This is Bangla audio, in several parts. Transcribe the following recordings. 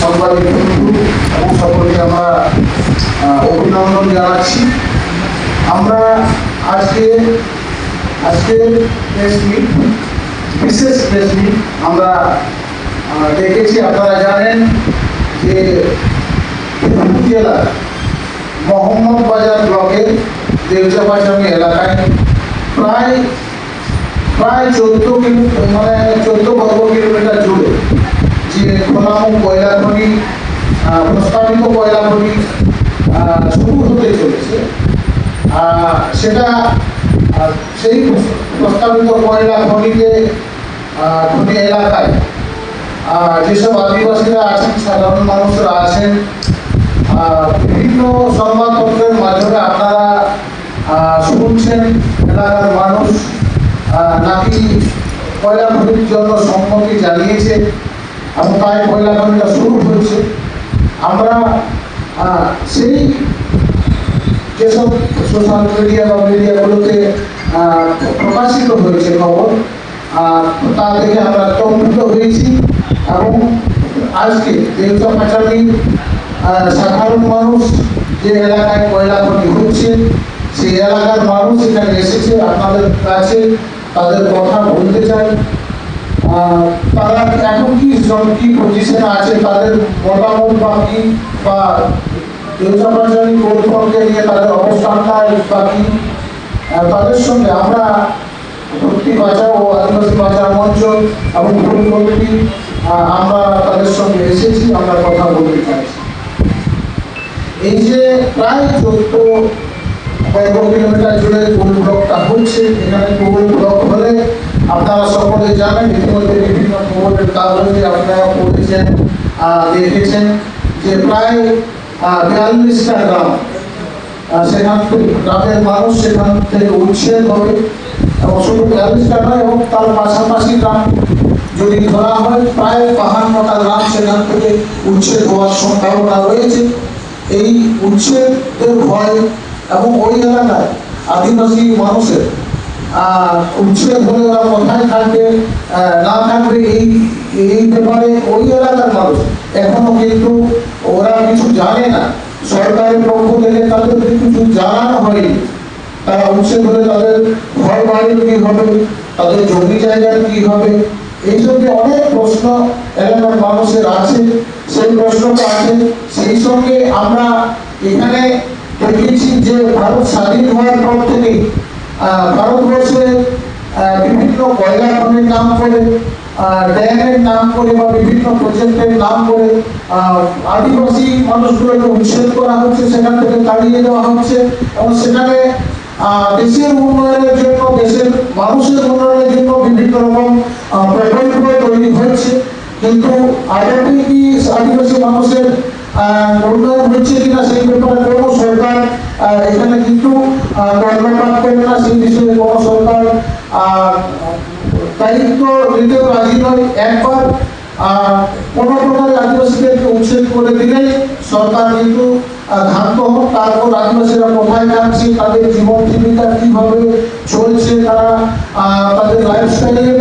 সাংবাদিক বন্ধু এবং সকলকে আমরা অভিনন্দন জানাচ্ছি। আমরা আজকে আজকে প্রেস মিট বিশেষ প্রেস আমরা দেখেছি। আপনারা জানেন যে জেলার মোহাম্মদ বাজার ব্লকের দেউচাপাচামি এলাকায় প্রায় প্রায় চোদ্দ কিলোমিটার মানে চোদ্দ বর্গ কিলোমিটার খোলামু কয়লা খনি প্রস্তাবিত কয়লা খনি শুরু হতে চলেছে। সেটা সেই প্রস্তাবিত কয়লা খনিতে খনি এলাকায়। যেসব আদিবাসীরা আছেন, সাধারণ মানুষরা আছেন বিভিন্ন সংবাদপত্রের মাধ্যমে আপনারা শুনছেন, এলাকার মানুষ নাকি কয়লা খনির জন্য সম্মতি জানিয়েছে। এবং তাই কয়লা খনিটা শুরু হয়েছে আমরা সেই যেসব সোশ্যাল মিডিয়া বা মিডিয়াগুলোতে প্রকাশিত হয়েছে খবর তা দেখে আমরা চমকিত হয়েছি এবং আজকে দেউচা পাচারি সাধারণ মানুষ যে এলাকায় কয়লা খনি হচ্ছে, সেই এলাকার মানুষ এখানে এসেছে, আপনাদের কাছে তাদের কথা বলতে চাই। তারা এখন কি কি পজিশনে আছে? তাদের মতামত বা কি? বা দেউচাপাচারি কর্তৃপক্ষকে নিয়ে তাদের অবস্থানটা বা কি? তাদের সঙ্গে আমরা ভক্তি বাঁচাও ও আদিবাসী বাঁচাও মঞ্চ এবং ভুল কমিটি আমরা তাদের সঙ্গে এসেছি, আমরা কথা বলতে চাইছি। এই যে প্রায় চোদ্দ বর্গ কিলোমিটার জুড়ে কোল ব্লকটা হচ্ছে, এখানে হলে সকলে জানেন ইতিমধ্যে বিভিন্ন খবরের কাগজে আপনারা পড়েছেন দেখেছেন যে প্রায় বিয়াল্লিশটা গ্রাম সেখান থেকে গ্রামের মানুষ সেখান থেকে উচ্ছেদ হবে এবং শুধু বিয়াল্লিশটা নয়, এবং তার পাশাপাশি গ্রাম যদি ধরা হয়, প্রায় বাহান্নটা গ্রাম সেখান থেকে উচ্ছেদ হওয়ার সম্ভাবনা রয়েছে। এই উচ্ছেদের ভয় এবং ওই এলাকায় আদিবাসী মানুষের উচ্ছেদ হলে ওরা কোথায় থাকবে না থাকবে এই এই ব্যাপারে ওই এলাকার মানুষ। এখনও কিন্তু ওরা কিছু জানে না। সরকারের পক্ষ থেকে তাদের কিছু জানানো হয়নি। তারা উচ্ছেদ হলে তাদের ঘর বাড়ির কি হবে, তাদের জমি জায়গার কি হবে, এই সঙ্গে অনেক প্রশ্ন এলাকার মানুষের আছে। সেই প্রশ্নটা আছে। সেই সঙ্গে আমরা এখানে দেখেছি যে ভারত স্বাধীন হওয়ার পর থেকে ভারতবর্ষে বিভিন্ন কয়লা খনির নাম করে ড্যামের নাম করে বা বিভিন্ন প্রজেক্টের নাম করে আদিবাসী মানুষগুলোকে উচ্ছেদ করা হচ্ছে, সেখান থেকে তাড়িয়ে দেওয়া হচ্ছে। এবং সেখানে দেশের উন্নয়নের জন্য, দেশের মানুষের উন্নয়নের জন্য বিভিন্ন রকম প্রকল্প তৈরি হচ্ছে কিন্তু কি আদিবাসী মানুষের উন্নয়ন হচ্ছে কিনা সেই ব্যাপারে কোনো সরকার এখানে কিন্তু কোনো সরকার দায়িত্ব রাজি নয়। একবার কোনো আদিবাসীদেরকে উচ্ছেদ করে সরকার কিন্তু হোক, তারপর আদিবাসীরা কোথায় থাকছে, তাদের জীবন জীবিকা কীভাবে চলছে, তারা তাদের লাইফস্টাইলের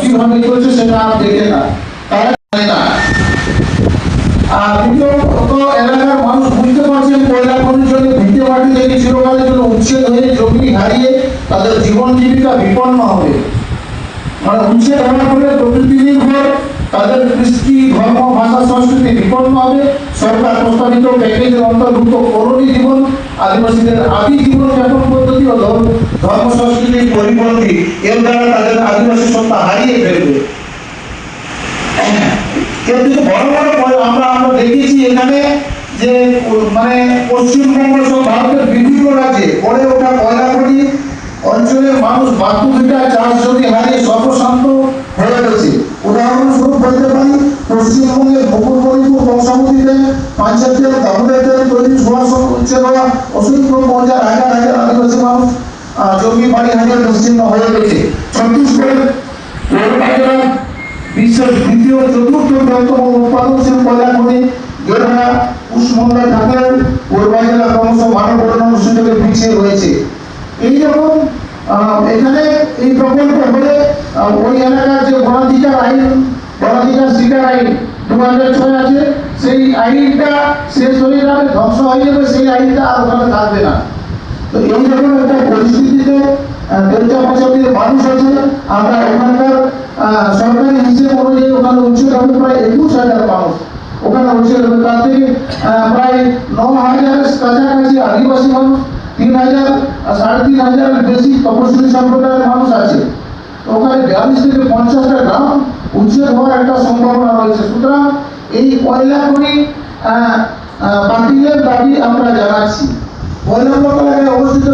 কীভাবে চলছে সেটা দেখে না। তারা না। আর উচ্ছেদ হয়ে জমি হারিয়ে তাদের জীবন জীবিকা বিপন্ন হবে। মানে উচ্ছেদ হওয়ার ফলে প্রকৃতি নির্ভর তাদের কৃষ্টি, ধর্ম, ভাষা, সংস্কৃতি বিপন্ন হবে। সরকার প্রস্তাবিত অন্তর্ভুক্ত করণী জীবন, আদিবাসীদের আদি জীবন যাপন পদ্ধতি ও ধর্ম সংস্কৃতির পরিপন্থী, এর দ্বারা তাদের আদিবাসী সত্তা হারিয়ে ফেলবে। কিন্তু বড় বড় আমরা আমরা দেখেছি এখানে যে মানে পশ্চিমবঙ্গ সহ ভারতের বিভিন্ন রাজ্যে গড়ে ওঠা কয়লা খনি অঞ্চলের মানুষ বাতুভিটা চাষ জমি হারিয়ে সর্বশান্ত হয়ে গেছে। উদাহরণস্বরূপ বলতে পারি, পশ্চিমবঙ্গের মুকুটমণিপুর বংশাবতীতে পাঞ্জাবের দামোদরতে তৈরি উচ্ছেদ অসংখ্য মজার হাজার হাজার আদিবাসী মানুষ জমি বাড়ি হাজার বিস্তীর্ণ হয়ে গেছে। ছত্তিশগড়ের বিশ্বের দ্বিতীয় চতুর্থ বৃহত্তম উৎপাদনশীল কয়লা যেটা উষ্ণতা থাকলেও পূর্বাঞ্চলে ক্রমশ মানব উন্নয়ন সুযোগে পিছিয়ে রয়েছে এইরকম আহ, এখানে এই প্রকল্প হলে ওই এলাকার যে বনাধিকার আইন বনাধিকার শিকার আইন দু হাজার ছয় আছে সেই আইনটা শেষ হয়ে যাবে ধ্বংস হয়ে যাবে সেই আইনটা আর ওখানে থাকবে না। তো এই রকম একটা পরিস্থিতিতে দেড়টা পঁচাত্তর মানুষ আছে আমরা ওখানকার সরকারি হিসেব অনুযায়ী ওখানে উচ্চ প্রায় একুশ হাজার মানুষ। ওখানে হবে তার থেকে প্রায় ন হাজারের কাছাকাছি আদিবাসী মানুষ, তিন হাজার সাড়ে তিন হাজারের বেশি তপশিলি সম্প্রদায়ের মানুষ আছে। ওখানে বিয়াল্লিশ থেকে পঞ্চাশটা গ্রাম উচ্ছেদ হওয়ার একটা সম্ভাবনা রয়েছে। সুতরাং এই করি বাতিলের দাবি আমরা জানাচ্ছি। ব্লক এলাকায় অবস্থিত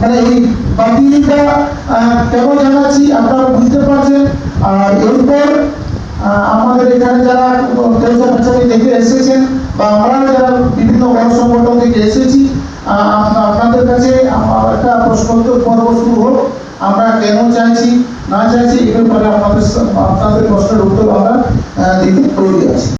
মানে এই বাতিলটা কেন জানাচ্ছি, আপনারা বুঝতে পারছেন। আর এরপর আমাদের এখানে যারা বছরই দেখে এসেছেন বা আমরা যারা বিভিন্ন গণ সংগঠন থেকে এসেছি আপনাদের কাছে আমার একটা প্রশ্নোত্তর পর্ব শুরু হোক। আমরা কেন চাইছি, না চাইছি এর ব্যাপারে আপনাদের আপনাদের প্রশ্নের উত্তর আমরা দিতে তৈরি আছি।